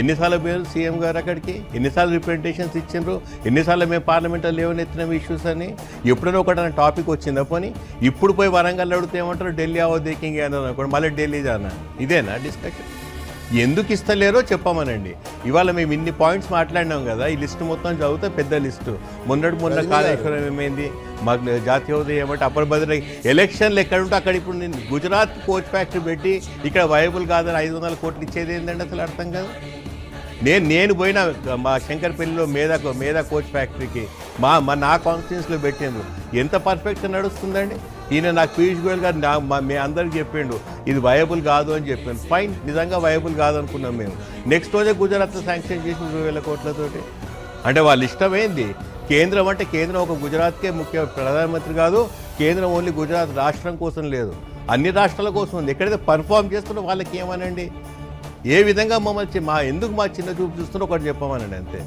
ఎన్నిసార్లు పోయారు సీఎం గారు అక్కడికి? ఎన్నిసార్లు రిప్రజెంటేషన్స్ ఇచ్చిండ్రు? ఎన్నిసార్లు మేము పార్లమెంట్లో లేవనెత్తిన ఇష్యూస్ అని? ఎప్పుడైనా ఒకటి టాపిక్ వచ్చిందా పోనీ? ఇప్పుడు పోయి వరంగల్ అడిగితే ఏమంటారు? ఢిల్లీ అవో దేకింగ్ అనుకోండి మళ్ళీ ఢిల్లీ జానా? ఇదేనా డిస్కషన్ ఎందుకు ఇస్తలేరో చెప్పమనండి. ఇవాళ మేము ఇన్ని పాయింట్స్ మాట్లాడినాం కదా ఈ లిస్ట్ మొత్తం చదివితే పెద్ద లిస్టు మొన్నటి మొన్న కాళేశ్వరం ఏమైంది? మాకు జాతీయోదయం ఏమంటే అప్పుడు బదిలీ ఎలక్షన్లు ఎక్కడ ఉంటే అక్కడ ఇప్పుడు నేను గుజరాత్ కోచ్ ఫ్యాక్టరీ పెట్టి ఇక్కడ వైబుల్ కాదని ఐదు వందల కోట్లు ఇచ్చేది ఏంటంటే అసలు అర్థం కాదు? నేను నేను పోయిన మా శంకర్పల్లిలో మేధా మేధా కోచ్ ఫ్యాక్టరీకి మా మా నా కాన్ఫిడెన్స్లో పెట్టిండ్రు. ఎంత పర్ఫెక్ట్ నడుస్తుందండి? ఈయన నాకు పీయూష్ గోయల్ గారు నా మా- మీ అందరికి చెప్పిండు ఇది వయబుల్ కాదు అని చెప్పాను. ఫైన్ నిజంగా వయబుల్ కాదు అనుకున్నాం మేము. నెక్స్ట్ రోజే గుజరాత్లో శాంక్షన్ చేసిన ఇరవై వేల కోట్లతోటి. అంటే వాళ్ళ ఇష్టమైంది కేంద్రం అంటే కేంద్రం ఒక గుజరాత్కే ముఖ్య ప్రధానమంత్రి కాదు కేంద్రం ఓన్లీ గుజరాత్ రాష్ట్రం కోసం లేదు. అన్ని రాష్ట్రాల కోసం ఉంది. ఎక్కడైతే పర్ఫామ్ చేస్తున్న వాళ్ళకి ఏమనండి? ఏ విధంగా మమ్మల్ని మా ఎందుకు మా చిన్న చూపు చూస్తున్నా ఒకటి చెప్పమనండి అంతే.